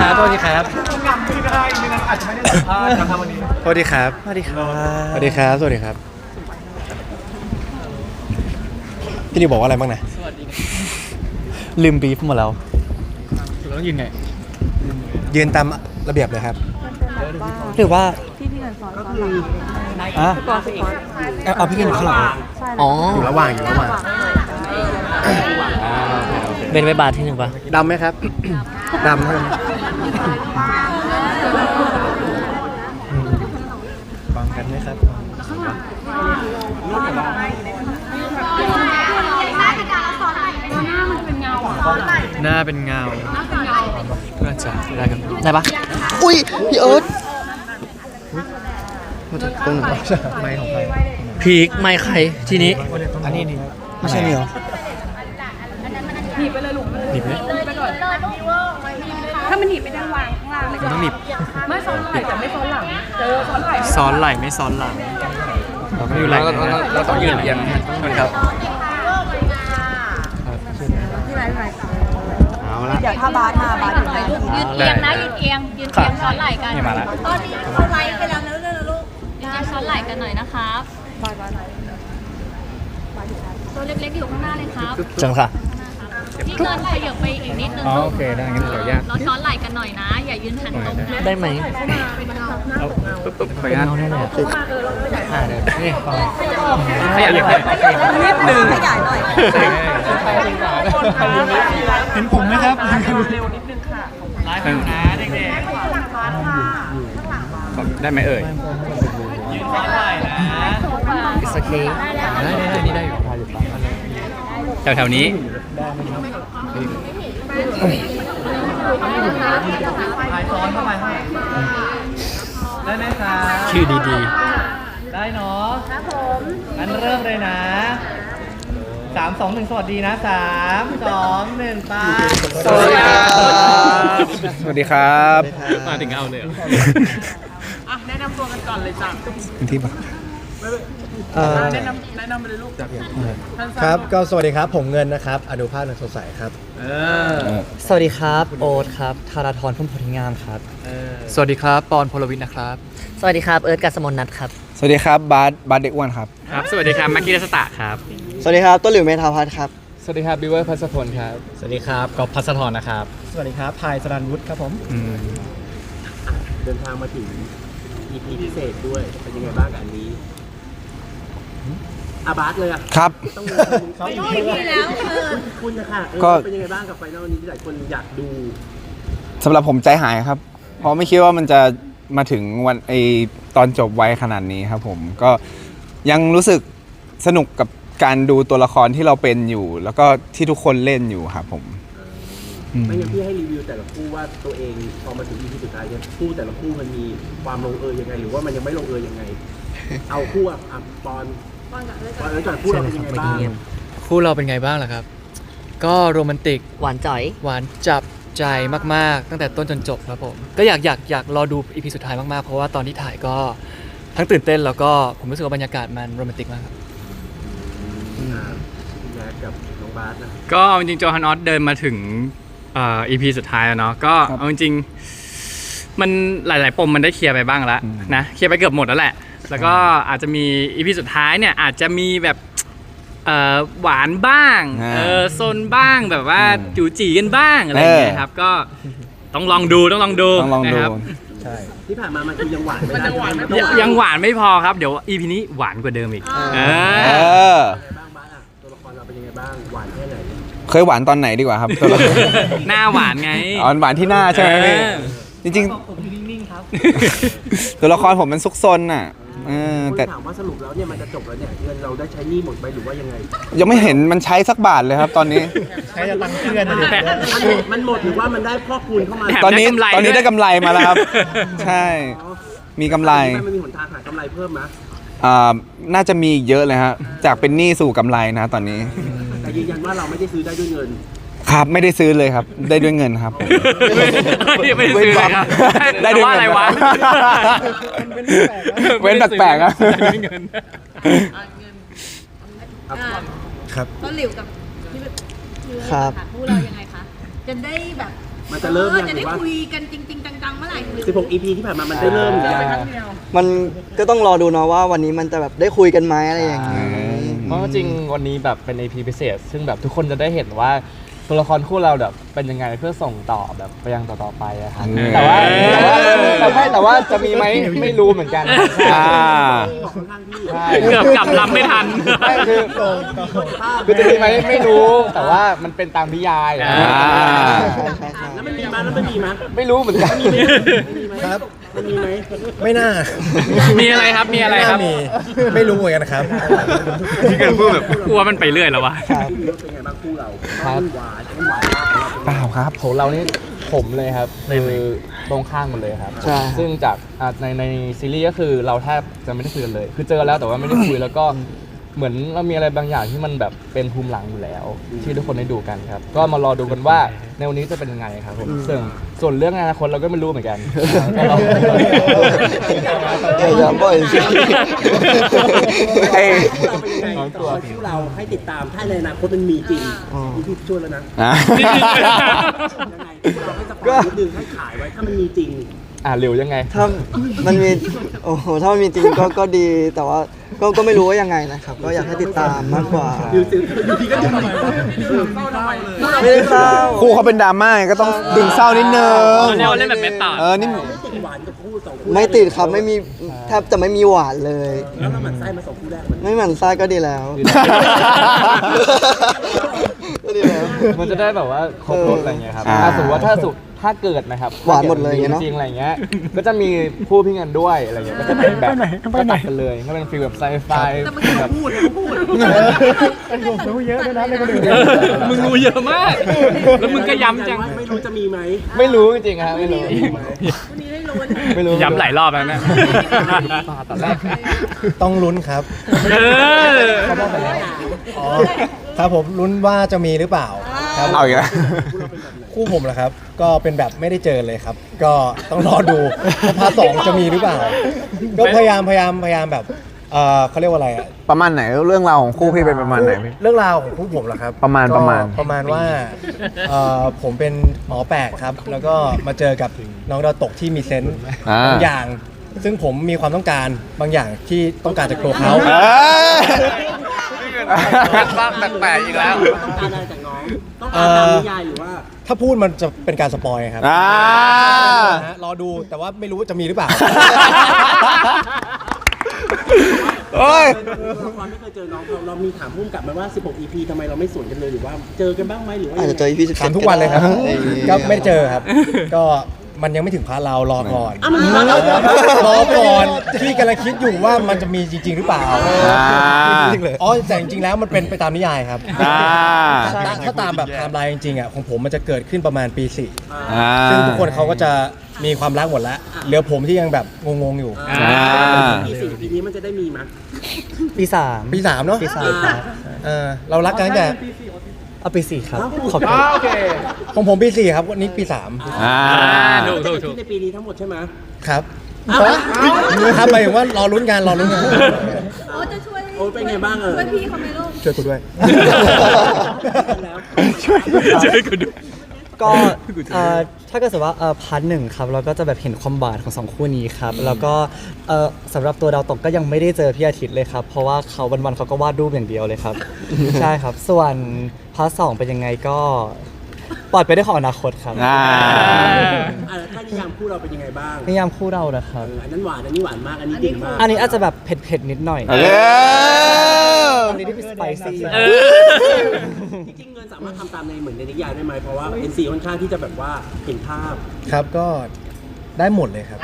ครับโทษทีครับงำที่ได้ไม่งั้นอาจจะไม่ได้สัมภาษณ์นะครับวันนี้โทษทีครับสวัสดีครับสวัสดีครับสวัสดีครับพี่นิวบอกว่าอะไรบ้างนะสวัสดีลืมบีฟหมดแล้วแล้วยินไงยืนตามระเบียบเลยครับ หรือว่าที่พี่เงินสอนตอนหลังอะก่อนสิก่อนเอาเอาพี่กันอยู่ข้างหลังใช่อ๋ออยู่ระหว่างอยู่ระหว่างเป็นไว้บาทที่หนึ่งปะดำไหมครับดำใช่ไหม ฟังกันไหมครับหน้าเป็นเงาน่าจะได้ครับได้ปะอุ้ยพี่เอิร์ธตรงไหนไม่ของใครพีคไม่ใครทีนี้อันนี้นี่ไม่ใช่นี่เหรอหนีบไหมถ้ามันหนีบไม่ได้วางข้างล่างเลย มันต้องหนีบไม่ซ้อนไหล่แต่ไม่ซ้อนหลังเจอซ้อนไหล่ซ้อนไหล่ไม่ซ้อนหลังเราไม่อยู่ไหล่เราต้องยืนเอียงครับที่ไหนไหนเอาละเดี๋ยวถ้าบาสมาบาสอยู่ไหนยืนเอียงนะยืนเอียงยืนเอียงซ้อนไหล่กันนี่มาละตอนนี้เขาไลฟ์ไปแล้วนะลูกยืนเอียงซ้อนไหล่กันหน่อยนะครับบาสบาสไหนตัวเล็กๆอยู่ข้างหน้าเลยครับจังค่ะ พี่เงินขยับไปอีกนิดนึงอ๋อลูโอกเคได้งั้นเดี๋ยวแยกเราซ้อนไหล่กันหน่อยนะ อย่ายืนหันตรงนะได้ไหมเอาปุ๊บปุ๊บขออนุญาตเอาแน่เลยอ่าเดี๋ยวนี่ฟังขยับเลยนิดนึงขยายหน่อยเห็นผมไหมครับเร็วนิดนึงค่ะไลฟ์นะเด็กๆได้ไหมเอ่ยยืนซ้อนไหล่นะอิสเคได้ได้นี่ได้อยู่ แถวแถวๆนี้ ถ่ายซ้อนเข้าไปให้ได้ไหมครับชื่อดีได้เนาะครับผมงั้นเริ่มเลยนะสามสองหนึ่งสวัสดีนะสามสองหนึ่งไปสวัสดีครับ สวัสดีครับมาถึงเอาเลยแนะนำตัวกันก่อนเลยจ้ะ ที่บอก เอ่อแนะนำแนะนำไปเลยลูกครับ ก็สวัสดีครับ ผมเงินนะครับ อนุภาพนันสดใสครับ เออๆสวัสดีครับ โอ๊ตครับธาราธรพุ่มโพธิงามครับสวัสดีครับปอนพลวิทย์นะครับ สวัสดีครับ เอิร์ธกัสมนนัทครับ สวัสดีครับบาสบาสเด็กอ้วนครับ ครับ สวัสดีครับแม็กกี้รัสตะครับ สวัสดีครับต้นหลิวเมธาพัฒน์ครับ สวัสดีครับบิวเวอร์พัสพลครับ สวัสดีครับกอล์ฟพัสธรนะครับ สวัสดีครับพายสรันวุฒิครับผมเดินทางมาถึง EP พิเศษด้วยเป็นยังไงบ้างกับอันนี้ อาบาสเลยอะครับ ต้องไปดูอีกทีแล้วคือคุณนะคะเออก็ เป็นยังไงบ้างกับไฟนอลนี้ที่หลายคนอยากดู สำหรับผมใจหายครับ เพราะไม่คิดว่ามันจะมาถึงวันไอตอนจบไวขนาดนี้ครับผมก็ยังรู้สึกสนุกกับการดูตัวละครที่เราเป็นอยู่ แล้วก็ที่ทุกคนเล่นอยู่ครับผม อืม ไม่งั้นพี่ให้รีวิวแต่ละคู่ว่าตัวเองพอมาถึง EP สุดท้ายเนี่ยคู่แต่ละคู่มันมีความลงเอยยังไง หรือว่ามันยังไม่ลงเอยยังไง เอาคู่อะอะปอน ปอนก่อนก่อนคู่เราเป็นยังไงบ้างคู่เราเป็นไงบ้างล่ะครับ ก็โรแมนติกหวานจ่อย หวานจับใจมากๆ ตั้งแต่ต้นจนจบครับผมก็อยากอยากอยากรอดูอีพีสุดท้ายมากๆ เพราะว่าตอนที่ถ่ายก็ทั้งตื่นเต้นแล้วก็ผมรู้สึกว่าบรรยากาศมันโรแมนติกมากครับอ่าพี่แม็กกับน้องบาสนะก็เอาจริงๆโจฮันออสเดินมาถึงเอ่อ EP สุดท้ายแล้วเนาะก็เอาจริงๆมันหลาย ๆ ปมมันได้เคลียร์ไปบ้างแล้วนะเคลียร์ไปเกือบหมดแล้วแหละ แล้วก็อาจจะมี EP สุดท้ายเนี่ยอาจจะมีแบบเอ่อหวานบ้างอ่าเออซนบ้างแบบว่าอืมจูจีกันบ้างอะไรอย่างเงี้ยครับ ก็ต้องลองดูต้องลองดูต้องลองดูนะครับที่ผ่านมามันคือยังหวานไม่ได้ยังยังหวานไม่พอครับเดี๋ยว EP นี้หวานกว่าเดิมอีกเอเอออบ้างบาสอะตัวละครเราเป็นยังไงบ้างหวานแค่ไหนเคยหวานตอนไหนดีกว่าครับตัวละครหน้าหวานไงอ๋อหวานที่หน้าใช่ไหมพี่เออจริงๆตัวละครผมมันซุกซนน่ะ เออคนแต่ ถามว่าสรุปแล้วเนี่ยมันจะจบแล้วเนี่ยเงินเราได้ใช้หนี้หมดไปหรือว่ายังไง ยังไม่เห็นมันใช้สักบาทเลยครับ ตอนนี้ ใช้จะตังเพื่อนนะแต่มันหมดมันหมดหรือว่ามันได้พ่อคูณเข้ามาแถม ตอนนี้ได้กำไรตอนนี้ด้วยได้กำไรมาแล้วครับ ใช่อ๋อมีกำไรมันมีหนทางหากำไรเพิ่มนะอ่าน่าจะมีอีกเยอะเลยฮะจากเป็นหนี้สู่กำไรนะ ตอนนี้ แต่ยืนยันว่าเราไม่ได้ซื้อได้ด้วยเงิน ครับไม่ได้ซื้อเลยครับ ได้ด้วยเงินครับ ไม่ได้ซื้อเลยครับได้ด้วยว่าอะไรวะเว้นแปลกๆอะได้ด้วยเงินต้นหลิวกับพี่ครับคู่เรายังไงคะจะได้แบบมันจะเริ่มยังจะหรืได้อว่าคุยกันจริง ๆ จังๆเมื่อไหร่16 EP ที่ผ่านมามันได้เริ่มหรือยังมันก็ต้องรอดูเนาะว่าวันนี้มันจะแบบได้คุยกันไหมอะไรอย่างนี้ เพราะว่าจริงวันนี้แบบเป็น EP พิเศษ ซึ่งแบบทุกคนจะได้เห็นว่า ตัวละครคู่เราแบบเป็นยังไงเพื่อส่งต่อแบบไปยังต่อๆไปอะครับอืมแต่ว่าแต่ว่าแต่ไม่แต่ว่าจะมีไหมไม่รู้เหมือนกันอ่า ใช่เกือบกลับลำไม่ทันไม่คือคือจะมีไหมไม่รู้ แต่ว่ามันเป็นตามนิยายอ่าแล้วมันมีมั้ยแล้วมันมีมั้ยไม่รู้เหมือนกัน ครับ มันมีไหมไม่น่ามีอะไรครับมีอะไรครับน่ามีไม่รู้เหมือนกันครับที่กันพูดแบบกลัวมันไปเรื่อยแล้ววะพี่ยศเป็นไงบ้างคู่เรามันหวานมันหวานมาก เปล่าครับของเรานี่ผมเลยครับคือตรงข้างกันเลยครับ ใช่ครับ ซึ่งจากอะในในซีรีส์ก็คือเราแทบจะไม่ได้คุยกันเลย คือเจอแล้วแต่ว่าไม่ได้คุยแล้วก็ เหมือนเรามีอะไรบางอย่างที่มันแบบเป็นภูมิหลังอยู่แล้ว ที่ทุกคนได้ดูกันครับ ก็มารอดูกันว่าในวันนี้จะเป็นยังไงครับผมส่วนส่วนเรื่องอนาคตเราก็ไม่รู้เหมือนกันก็รอเดี๋ยวอย่าบ่อยสิเอ้ยคู่เราเป็นยังไงต่อคู่เราให้ติดตามถ้าในอนาคตมันมีจริงนี่พี่ช่วยแล้วนะอะยังไงคู่เราให้สปอยนิดนึงให้ขายไว้ถ้ามันมีจริง อ่าเร็วยังไง ถ้ามันมี โอ้โห ถ้ามันมีจริงก็ก็ดี แต่ว่า ก็ก็ไม่รู้ว่ายังไงนะครับ ก็อยากให้ติดตามมากกว่าอยู่สิอยู่ดีก็จะมาไม่ได้เศร้า ครูเขาเป็นดราม่าไงก็ต้องดึงเศร้านิดนึงเรียกว่าเล่นแบบเมตตา เออนี่ไม่ติดหวานกับคู่สองคู่ไม่ติดครับไม่มีแทบจะไม่มีหวานเลยแล้วเราหมั่นไส้มาสองคู่แรกมันไม่หมั่นไส้ก็ดีแล้วก็ดีแล้ว มันจะได้แบบว่าครบรถอะไรเงี้ยครับอ่า ถ้าสมมติว่าถ้าสุ ถ้าเกิดนะครับหวานหมดเลยเนอะจริงๆอะไรเงี้ย ก็จะมีคู่พี่เงินด้วยอะไรเงี้ยก็จะเป็นแบบก็ตัดกันเลยก็เป็นฟีลแบบไซไฟแต่เมื่อกี้แบเขาบพูดเขาพูดมึงรู้เยอะมาก แล้วมึงก็ย้ำจัง ไม่รู้จะมีไหม ไม่รู้จริงๆครับไม่รู้วันนี้ได้รู้นะไม่รู้ย้ำหลายรอบแล้วนะตอนแรกต้องลุ้นครับเอออ๋อครับผมลุ้นว่าจะมีหรือเปล่า ครับเอาอีกแล้ว คู่ผมเหรอครับ ก็เป็นแบบไม่ได้เจอเลยครับ ก็ต้องรอดูว่าพาร์ทสองจะมีหรือเปล่า ก็พยายามพยายามพยายามแบบเออเขาเรียกว่าอะไรอะ ประมาณไหนเรื่องราวของคู่พี่เป็นประมาณไหนพี่ เรื่องราวของคู่ผมเหรอครับประมาณก็ประมาณ ประมาณว่าเอ่อผมเป็นหมอแปลกครับ แล้วก็มาเจอกับน้องดาวตกที่มีเซนส์อ่า บางอย่าง ซึ่งผมมีความต้องการบางอย่างที่ต้องการจากตัวเขาเอ้ย บ้างแปลกๆอีกแล้ว ต้องการอะไรจากน้องต้องการตามนิยายหรือว่า ถ้าพูดมันจะเป็นการสปอยครับอ่า นะฮะรอดูแต่ว่าไม่รู้ว่าจะมีหรือเปล่า โอ้ยตัวละครไม่เคยเจอน้องเราเรามีถามพุ่มกลับมาว่า 16 EP ทำไมเราไม่สวนกันเลยหรือว่า เจอกันบ้างไหมหรือว่าอาจจะเจอ EP สิบถามทุกวันเลยครับ ก็ไม่ได้เจอครับ ก็ มันยังไม่ถึงพาร์ทเรารอก่อนอ้าวมันมีมาแล้วรอก่อนที่กำลังคิดอยู่ว่ามันจะมีจริง ๆ หรือเปล่าอ่าอ๋อแต่จริงๆแล้วมันเป็นไปตามนิยายครับอ่าถ้าถ้าตามแบบไทม์ไลน์จริงๆอะของผมมันจะเกิดขึ้นประมาณปีสี่อ่า ซึ่งทุกคนเขาก็จะมีความรักหมดแล้วเหลือผมที่ยังแบบงงๆอยู่ อ่า ปีสี่ปีนี้มันจะได้มีมั้ยปีสามปีสามเนาะปีสามครับเออเรารักกันตั้งแต่ เอาปีสี่ครับอ้าวขอบคุณโอเคของผมปีสี่ครับวันนี้ปีสามอ่าถูกถูกถูก ในปีนี้ทั้งหมดใช่ไหม ครับครับหมายถึงว่ารอลุ้นกันรอลุ้นกันโอ้จะช่วยโอ้เป็นไงบ้างเออช่วยพี่เขาไหมลูก ช่วยกูด้วยแล้วช่วยกูดู ก็เอ่อถ้าเกิดสมมติว่าเอ่อพาร์ทหนึ่งครับเราก็จะแบบเห็นความบาดของสองคู่นี้ครับ แล้วก็เอ่อสำหรับตัวดาวตกก็ยังไม่ได้เจอพี่อาทิตย์เลยครับ เพราะว่าเขาวันๆเขาก็วาดรูปอย่างเดียวเลยครับ ใช่ครับ ส่วนพาร์ทสองเป็นยังไงก็ปล่อยไปได้ของอนาคตครับอ่า อะถ้านิยามคู่เราเป็นยังไงบ้างนิยามคู่เรานะครับเอออันนั้นหวานอันนี้หวานมากอันนี้ดิ่งมากอันนี้อาจจะแบบเผ็ดๆนิดหน่อยเออ อันนี้ที่เป็นสไปซี่เออจริงๆเงินสามารถทำตามในเหมือนในนิยายได้ไหมเพราะว่า NC ค่อนข้างที่จะแบบว่าเห็นภาพ ครับก็ได้หมดเลยครับ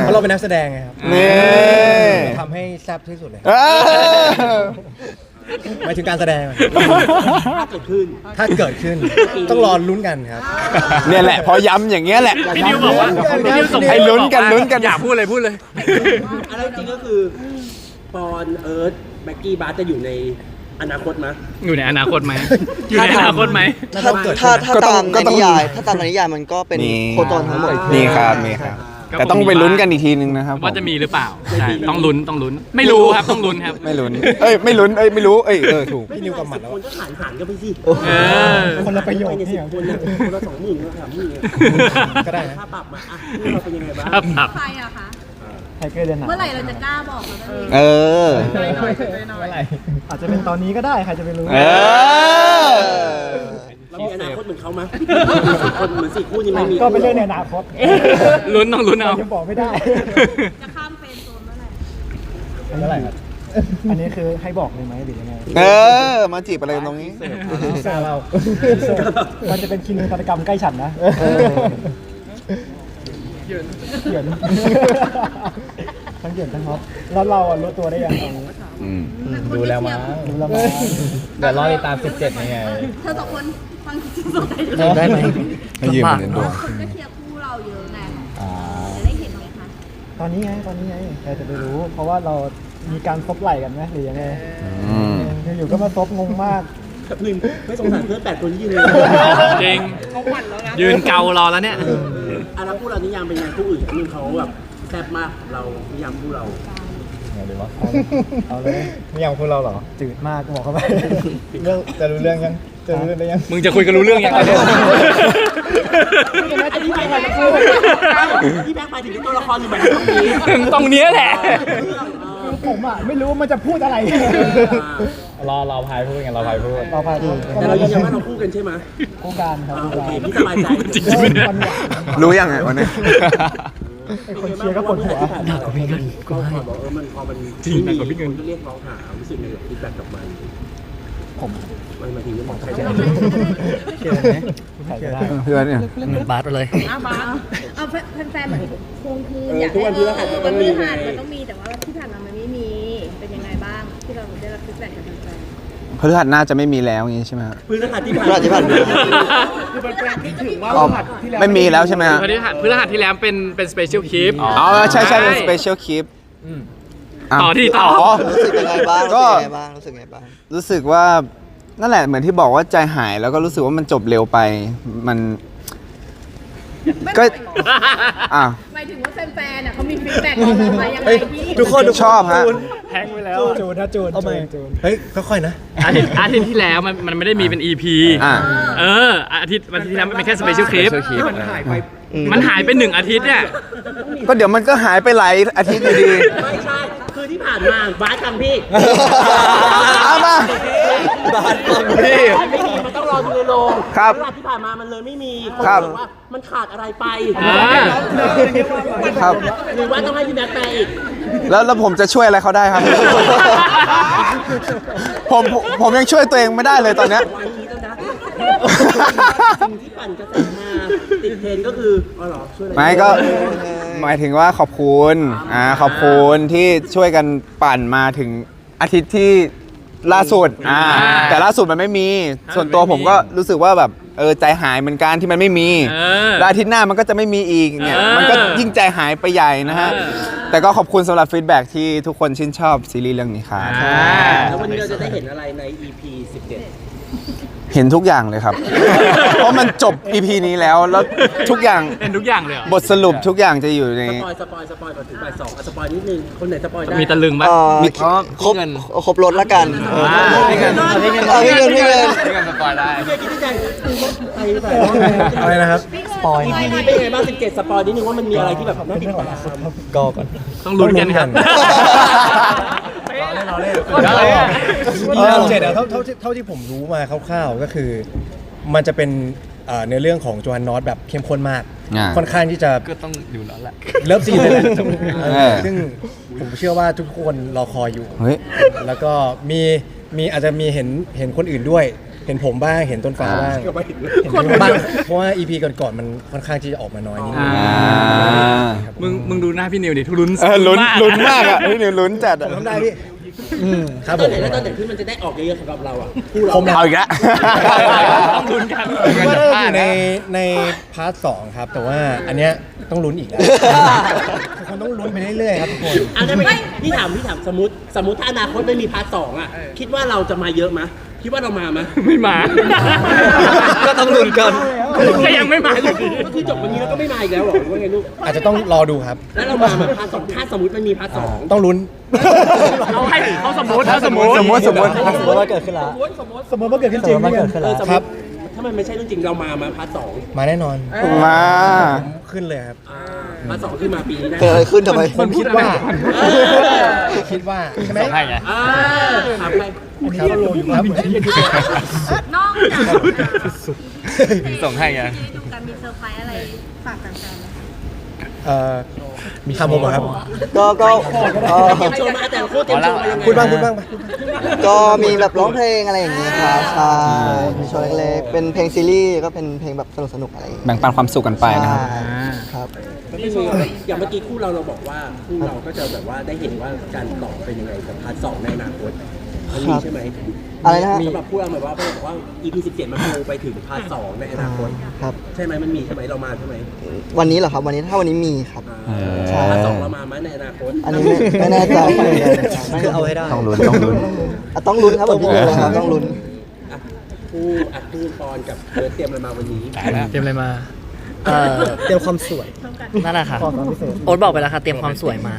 เพราะเราเป็นนักแสดงไงครับนี่ ทำให้แซ่บที่สุดเลย เออ หมายถึงการแสดง ถ้าเกิดขึ้น ถ้าเกิดขึ้น ต้องรอลุ้นกันครับ เนี่ยแหละ พอย้ำอย่างเงี้ยแหละ พี่นิวบอกว่าพี่นิวส่งให้ลุ้นกันลุ้นกัน อย่าพูดเลยพูดเลย อะไรจริงก็คือปอนเอิร์ธแม็กกี้บาร์จะอยู่ในอนาคตมั้ยอยู่ในอนาคตไหมอยู่ในอนาคตไหมถ้าถ้าถ้าก็ต้อตางมก็ในต้อง นิยาย ถ้าตามในนิยายมันก็เป็นมีโคตรทั้งหมดมีครับมีครับอก็ แต่ต้องคงมีไปลุ้นบ้างกันอีกทีนึงนะครับผมว่าจะมีหรือเปล่าใช่ต้องลุ้นต้องลุ้น ไม่รู้ครับต้องลุ้นครับ ไม่ลุ้น เอ้ยไม่ลุ้นเอ้ยไม่รู้เอ้ยเออถูก พี่นิวกับหมัดแล้ว คนก็หารหารกันไปสิเออคนละประโยคเนี่ยนี่สิบคนเนี่ยคนละสองหมื่นคนละสามหมื่นเนี่ยก็ได้นะ ค่าปรับมาอะนี่เราเป็นยังไงบ้างครับครับ ใครอะคะไทเกอร์เดือนหนาเมื่อไหร่เราจะกล้าบอกเราได้เอออาจจะเป็นตอนนี้ก็ได้ใครจะไปรู้ เออ เรามีอนาคตเหมือนเขาไหมสี่คนเหมือนสี่คู่นี้ไหมมีก็เป็นเรื่องในอนาคตลุ้นต้องลุ้นเอายังบอกไม่ได้ จะข้ามเฟรนด์โซนเมื่อไหร่อันนี้อะไรครับอันนี้คือให้บอกเลยไหมหรือยังไง เออ มาจีบอะไรกันตรงนี้แซวเรา มันจะเป็นคินฆาตกรรมใกล้ฉันนะเหยินทั้งเหยินทั้งฮอปแล้วเราอะรู้ตัวได้ยังตอนนี้อืมดูแล้วมั้งรู้แล้วมั้ยเดี๋ยวรอติดตาม 17ยังไงเธอสองคน ฟังสดได้ได้ไหมให้ยืมเหรียญเพดูราะคนก็เชียร์คู่เราเยอะไงจะได้เห็นไหมคะตอนนี้ไงตอนนี้ไงใครจะไปรู้ เพราะว่าเรามีการซบไหล่กันไหมหรือยังไงอืมอยู่ๆก็มาซบงงมาก หนึ่งไม่สงสารเพื่อนแปดคนที่ยืนเลยจริงยืนเการอแล้วเนี่ยอะแล้วคู่เรานิยามเป็นไงคู่อื่นอันนึงเขาแบบแซ่บมากเรานิยามคู่เราเอาเลยไม่อยากพูดเราเหรอ จืดมากบอกเข้าไป เรื่องจะรู้เรื่องยัง จะรู้เรื่องได้ยังมึงจะคุยกันรู้เรื่องยังไงเนี่ยอันนี้ไม่ใช่คู่พี่แบงค์หมายถึงตัวละครหรือหมายถึงตรงนี้ตรงเนี้ยแหละ ผมอะไม่รู้ว่ามันจะพูดอะไรรอรอพายพูดกันรอพายพูดเราพาดูแต่เรายืนยันว่าเราคู่กันใช่ไหมคู่การครับอ่าคู่โอการเคพี่สบายใจจริงๆเนี่ยวันหวานรู้ยังไงวันนี้ไอ้คนเชียร์ก็ปวดหัวหนักกว่าพี่เงินก็บอกเออมันพอมันจริงหนักกว่าพี่เงินคนเรียกร้องหารู้สึกไงกับฟีดแบ็กกลับมา ผมมันมาถึงเรื่องของใครจะเชียร์ไหมใครจะได้เพื่อนเนี่ยบาสไปเลยอ้าวบ้าเอาแฟนๆเหมือนคงคืออยากให้เออวันพฤหัสมันต้องมีแต่ว่าที่ผ่านมามันไม่มีเป็นยังไงบ้างที่เราได้รับฟีดแบ็กจากแฟนพฤหัสน่าจะไม่มีแล้วอย่างนี้ใช่ไหมครับพื้นฐานที่พฤหัสที่ผ่านมาคือเป็นแฟนที่ถึงว่าอ๋อไม่มีแล้วใช่ไหมฮะพฤหัสพฤหัสที่แล้วเป็นเป็นสเปเชียลคลิปอ๋อใช่ใช่เป็นสเปเชียลคลิป ต่อที่ต่อรู้สึกยังไงบ้างก็ รู้สึกไงบ้าง รู้สึกว่านั่นแหละเหมือนที่บอกว่าใจหายแล้วก็รู้สึกว่ามันจบเร็วไป มัน ก็ อะๆหมายถึงว่าแฟนๆน่ะเขามีฟีดแบ็กออกมายังไงพี่ทุกคนชอบฮะแฮงไปแล้ว จูนนะจูนจูนจูนเฮ้ยค่อยๆนะ อาทิตย์อาทิตย์ที่แล้วมันมันไม่ได้มีเป็น EP อ่าเออ อาทิตย์วันที่แล้วมันเป็นแค่สเปเชียลคลิป Special clip มันหายไป มันหายไปหนึ่งอาทิตย์เนี่ย ก็เดี๋ยวมันก็หายไปหลายอาทิตย์อยู่ดี ไม่ใช่คือ ที่ผ่านมาบาสฟังพี่เอามาบาสฟังพี่ไม่มีมันต้องรอดูในโรงครับเวลาที่ผ่านมามันเลยไม่มีคนครับบอกว่ามันขาดอะไรไปอ่าครับ หรือว่าต้องให้พี่แบ็คแปลอีกแล้วแล้วผมจะช่วยอะไรเขาได้ครับ ผมผมผมยังช่วยตัวเองไม่ได้เลยตอนเนี้ยวันนี้แล้วนะ สิ่งที่ปั่นกระแสมาติดเทรนด์ก็คืออ๋อเหรอช่วยอะไรไม่ก็หมายถึงว่าขอบคุณอ่าขอบคุณที่ช่วยกันปั่นมาถึงอาทิตย์ที่ล่าสุดอ่าแต่ล่าสุดมันไม่มี ส่วนตัวผมก็รู้สึกว่าแบบเออใจหายเหมือนกันที่มันไม่มีเออแล้วอาทิตย์หน้ามันก็จะไม่มีอีกเนี่ยเออ มันก็ยิ่งใจหายไปใหญ่นะฮะเออแต่ก็ขอบคุณสำหรับฟีดแบ็กที่ทุกคนชื่นชอบซีรีส์เรื่องนี้ครับอ่าแล้ววันนี้เราจะได้เห็นอะไรใน EP 17 เห็นทุกอย่างเลยครับ เพราะมันจบ EP นี้แล้วแล้วทุกอย่างเป็นทุกอย่างเลยเหรอบทสรุปทุกอย่างจะอยู่ใน สปอยสปอยสปอยก่อนถึงบ่ายสองอะสปอยนิดนึง คนไหนสปอยได้มีตะลึงบ้างมีครบครบรถละกันอ่าพี่เงินพี่เงินเอาพี่เงินพี่เงินพี่เงินสปอยได้ พี่คิดในใจไปไปอะไรนะครับสปอยอีพีนี้เป็นยังไงบ้าง17สปอยนิดนึงว่ามันมีอะไรที่แบบน่าติดตาม ก็ก่อน ต้องลุ้นกันครับ เราเล่นได้เออเจ็ดอะเท่าเท่าที่เท่าที่ผมรู้มาคร่าวๆก็คือ มันจะเป็นเอ่อเนื้อเรื่องของโจฮันนอตแบบเข้มข้นมาก อ่า ค่อนข้างที่จะก็ต้องอยู่แล้วแหละ เลิฟซีนเลยแหละเออซึ่งผมเชื่อว่าทุกคนรอคอยอยู่ เฮ้ย แล้วก็มีมีอาจจะมีเห็นเห็นคนอื่นด้วย เห็นผมบ้างเห็นต้นฟ้าบ้างก็ไม่ถึงเห็นบ้างเพราะว่า EP ก่อนๆมันค่อนข้างที่จะออกมาน้อยนิดนึงอ่าอ่ามึงมึงดูหน้าพี่นิวดิทุลุ้นเออลุ้นมากลุ้นมากอะพี่นิวลุ้นจัดผอะมทำได้พี่ ครับตผอนม ไหนแล้วตอนไหนที่มันจะได้ออกเยอะๆสำหรับเราอะคู่เราผมนะเอาอีกแล้ว ต้องลุ้นกัน ก็ได้อยู่ในในพาร์ทสองครับ แต่ว่าอันเนี้ยต้องลุ้นอีกแล้วทุกคนต้องลุ้นไปเรื่อยๆครับทุกคน อะได้ไหมพี่ถามพี่ถามสมมติสมมติถ้าอนาคตไม่มีพาร์ทสองอะ คิดว่าเราจะมาเยอะไหม คิดว่าเรามาไหมไม่มา ก็ต้องลุ้นกัน ก็ยังไม่มาอยู่ดีก็คือจบวันนี้แล้วก็ไม่มาอีกแล้วเหรอหรือว่าไงลูก อาจจะต้องรอดูครับ แล้วเรามาไหมพาร์ทสองถ้าสมมติมันมีพาร์ทสองต้องลุ้นเอาให้เขาสมมติเขาสมมติสมมติสมมติสมมติว่าเกิดขึ้นแล้วสมมติว่าเกิดขึ้นจริงสมมติว่าเกิดขึ้นแล้วครับถ้ามันไม่ใช่เรื่องจริงเรามามาพาร์ทสองมาแน่นอนมาขึ้นเลยครับอ่าพาร์ทสองคือมาปีนี้แน่เกิดอะไรขึ้นทำไมผมคิดว่าเออคิดว่าใช่ไหมให้ไงอ่าถามไปครั บครับนอกจากส่งให้ไง ที่ดูการมีเซอร์ไพรส์อะไรฝากแฟนๆไหมคะเอ่อมีทำผมเหรอครับ ก็ก็เอ่อเตรียมโชว์มาแต่ละคู่เตรียมโชว์มายังไงพูดบ้างพูดบ้างไปก็มีแบบร้องเพลงอะไรอย่างเงี้ยครับใช่มีโชว์เล็กๆเป็นเพลงซีรีส์ก็เป็นเพลงแบบสนุกๆอะไรอย่างเงี้ยแบ่งปันความสุขกันไปนะครับ ใช่ครับไม่มีอย่างเมื่อกี้คู่เราเราบอกว่าคู่เราก็จะแบบว่าได้เห็นว่าการต่อเป็นยังไงกับพาร์ทสองในอนาคต มันมีใช่ไหมอะไรนะฮะ สำหรับคู่เราหมายว่าเขาบอกว่า EP 17 มันโงไปถึงพาร์ทสองในอนาคตครับ ใช่ไหมมันมีใช่ไหมเรามาใช่ไหมวันนี้เหรอครับ วันนี้ถ้าวันนี้มีครับ อ่าใช่ พาร์ทสองเรามาไหมในอนาคตอันนี้ไม่ไม่แน่ใจเหมือนกันคือเอาให้ได้ต้องลุ้นต้องลุ้น อะต้องลุ้นครับผมพี่เลยครับต้องลุ้น อะคู่อะคู่ปอนกับเอิร์ธเตรียมอะไรมาวันนี้ เตรียมอะไรมา เอ่อเตรียมความสวยนั่นแหละค่ะความพิเศษโอ๊ตบอกไปแล้วค่ะเตรียมความสวยมา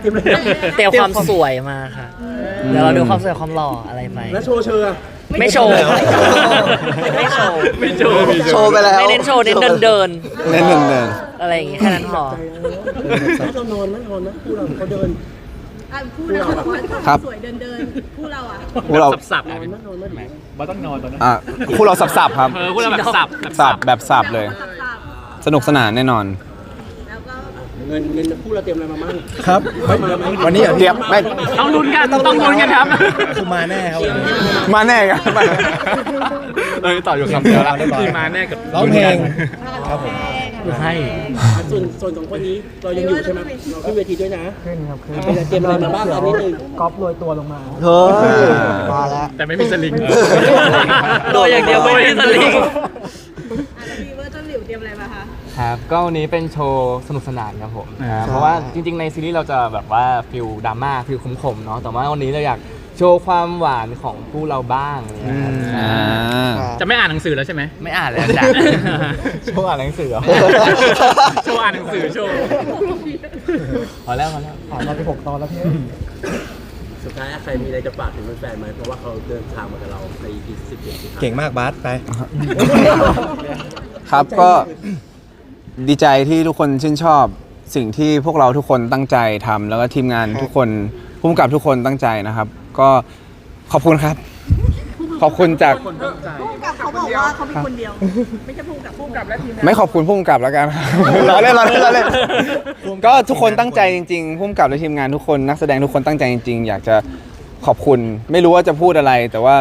เตรียมอะไรเตรียมความสวยมาค่ะเดี๋ยวเราดูความสวยความหล่ออะไรไปแล้วโชว์เชิญอะไม่โชว์ไม่โชว์ไม่โชว์โชว์ไปแล้วไม่เน้นโชว์เน้นเดินเดินเล่นเดินเดินๆอะไรอย่างงี้แค่นั้นพอแล้วเรานอนไหมนอนไหมคู่เราเขาเดินอะคู่เราบอกว่าครับสวยเดินเดินๆคู่เราอะพวกเราสับนอนไหมนอนไหมบ่ต้องนอนตอนนั้นอะคู่เราสับๆครับเออพวกเราแบบสับสับแบบสับเลย สับสนุกสนานแน่นอนๆแล้วก็เงินเงินคู่เราเตรียมอะไรมามั่งครับเฮ้ยวันนี้เหรอเตรียมไม่ต้องลุ้นกันต้องลุ้นกันครับ คือมาแน่ครับวันนี้มาแน่ครับมาแน่เออต่ออยู่คำเดียวละเรียบร้อยที่มาแน่กับร้องเพลงครับผมให้อะส่วนส่วนของคนนี้เรายังอยู่ใช่ไหมเราขึ้นเวทีด้วยนะขึ้นครับขึ้นอะเป็นอะไรเตรียมอะไรมาบ้างอันนี้หนึ่งก๊อฟโรยตัวลงมาเฮ้ยมาแล้วแต่ไม่มีสลิงโดยอย่างเดียวไม่มีสลิงอะแล้วมีเวอร์ต้นหลิวเตรียมอะไรมาคะ ครับก็วันนี้เป็นโชว์สนุกสนานครับผมนะครับเพราะว่าจริง ๆ ในซีรีส์เราจะแบบว่าฟิลดราม่าฟิลขมๆเนาะแต่ว่าวันนี้เราอยากโชว์ความหวานของคู่เราบ้างอะไรอย่างเงี้ยครับอ่าจะไม่อ่านหนังสือแล้วใช่ไหมไม่อ่านเลยจ้ะโชว์อ่านหนังสือเหรอโชว์อ่านหนังสือโชว์พอแล้วพอแล้วผ่านมาไปหกตอนแล้วพี่สุดท้ายใครมีอะไรจะฝากถึงแฟนๆไหมเพราะว่าเขาเดินทางมากับเราใน EP 17เก่งมากบาสไป ครับก็ ดีใจที่ทุกคนชื่นชอบสิ่งที่พวกเราทุกคนตั้งใจทำแล้วก็ทีมงานทุกคนผู้กำกับทุกคนตั้งใจนะครับ ก็ขอบคุณครับ ขอบคุณจากพุ่งกับเขาบอกว่าเขามีคนเดียว ไม่ใช่พุ่งกับพุ่งกับและทีมงานไม่ขอบคุณผู้กำกับแล้วกัน ล้อเล่นล้อเล่นล้อเล่นก็ทุกคนตั้งใจจริงๆผู้กำกับและทีมงานทุกคนนักแสดงทุกคนตั้งใจจริง ๆ อยากจะขอบคุณ ไม่รู้ว่าจะพูดอะไร แต่ว่า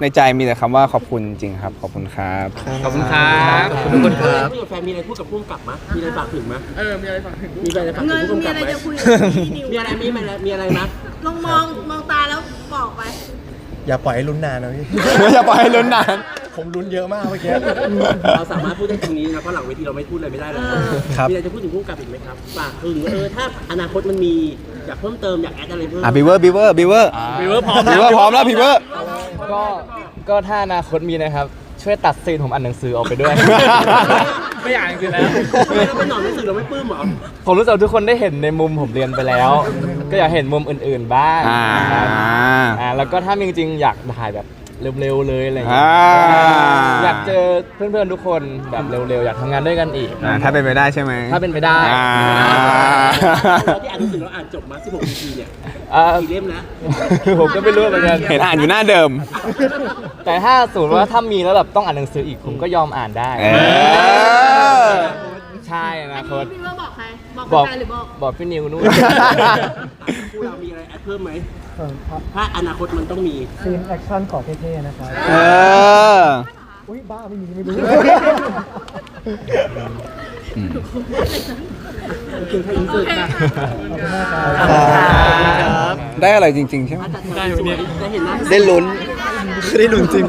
ในใจมีแต่คำว่าขอบคุณจริงครับ ขอบคุณครับ ขอบคุณครับขอบคุณครับแฟนมีอะไรพูดกับผู้กำกับมะมีอะไรฝากถึงมะเออ มีอะไรฝากถึงมีอะไรฝากถึเงิงนผู้มีกำกับอะไรไหมจะคุยกับพี่นิวมีอะไรมีอะไรมีอะไรมะลองมองมองตาแล้วบอกไป อย่าปล่อยให้ลุ้นนานนะพี่ อย่าปล่อยให้ลุ้นนาน ผมลุ้นเยอะมากเมื่อกี้ เราสามารถพูดได้ตรงนี้นะเพราะหลังเวทีเราไม่พูดอะไรไม่ได้แล้วครับ มีอะไรจะพูดถึงผู้กำกับอีกไหมครับฝากถึงเออถ้าอนาคตมันมีอยากเพิ่มเติมอยากแอดอะไรเพิ่มอะบีเวอร์บีเวอร์บีเวอร์วีเวอร์พร้อมบีเวอร์พร้อมแล้วบีเวอร์ ก็ก็ถ้าอนาคตมีนะครับ ช่วยตัดซีนผมอ่านหนังสือออกไปด้วย ไม่อ่านจริงๆแล้วทำไมเราเป็นหนอนหนังสือเราไม่ปลื้มเหรอผมรู้สึกว่าทุกคนได้เห็นในมุมผมเรียนไปแล้ว ก็อยากเห็นมุมอื่นๆบ้างอ่านะครับอ่าแล้วก็ถ้ามีจริงๆอยากถ่ายแบบ เร็วๆเลยอะไรอย่างเงี้อ่ายอยากเจอเพื่อนๆทุกคนแบบเร็วๆ อยากทำงานด้วยกันอีก อ่าถ้าเป็นไปได้ใช่ไหมถ้าเป็นไปได้ อ่า เราที่อ่านหนังสือเราอ่านจบมา 16 EP เนี่ยอ่า กี่เล่มแล้วผมก็ไม่รู้เหมือนกัน เห็นอ่านอยู่หน้าเดิม แต่ถ้าสมมติว่าถ้ามีแล้วแบบต้องอ่านหนังสืออีกผมก็ยอมอ่านได้ เออ ใช่อนาคตพี่ว่าบอกใคร บอกบอกแฟนหรือบอก บอกพี่นิวนู่น คู่เรามีอะไรแอดเพิ่มไหมถ้าอนาคตมันต้องมีซีนแอคชั่นขอเท่ๆนะครับ เออ อุ้ยบ้าไม่มีไม่รู้เพียงแค่อินเสิร์ตนะได้อะไรจริง ๆ ใช่ไหม ได้เนี่ยได้เห็นหน้า ได้ลุ้น ได้ลุ้นจริง